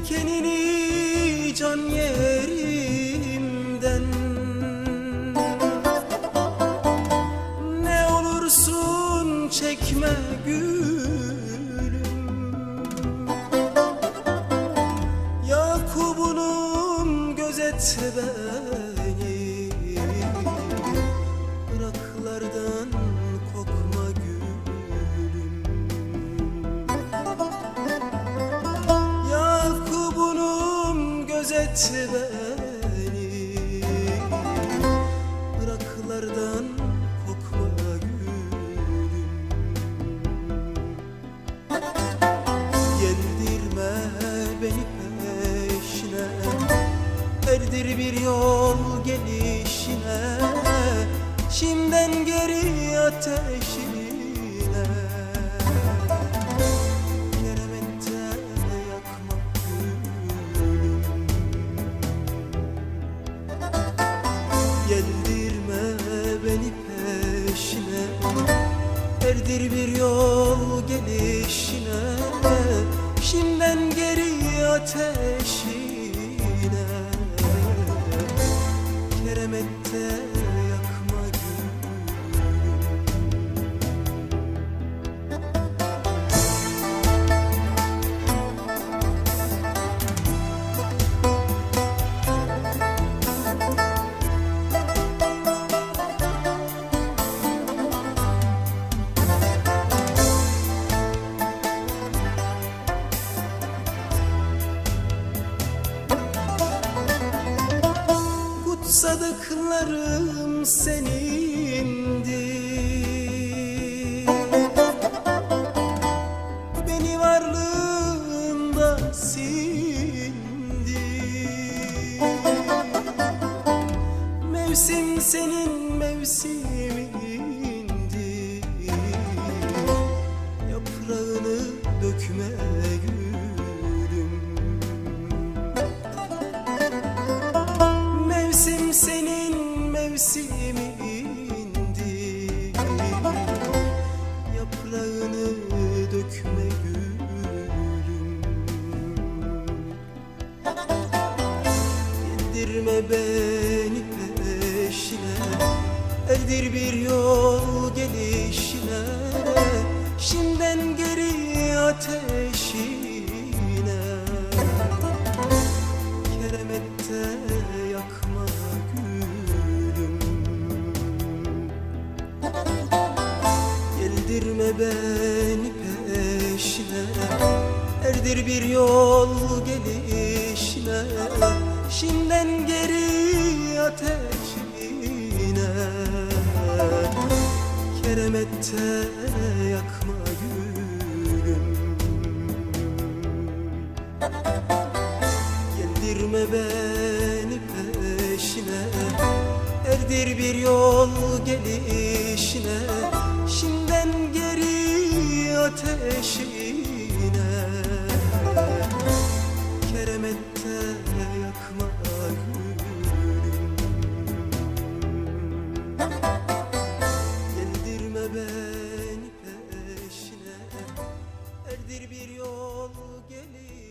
dikenini can yerimden. Ne olursun çekme gülüm. Yakub'unum gözetle ben gözet beni. Iraklardan kokma gülüm. Yendirme beni peşine. Erdir bir yol gelişine. Şimdiden geri Yendirme beni peşine. Erdir bir yol gelişine. Şimdiden geri ateşine Kutsadıklarım senindi Beni varlığında sindi Mevsim senin mevsimindi Yendirme beni peşine. Erdir bir yol gelişine. Şimdiden geri ateşine. Keremette yakma gülüm. Geldirme beni peşine. Erdir bir yol gelişine Şimdiden geri ateşine. Keremette yakma gülüm. Yendirme beni peşine. Erdir bir yol gelişine. Şimdiden geri ateşine bir yol gelir.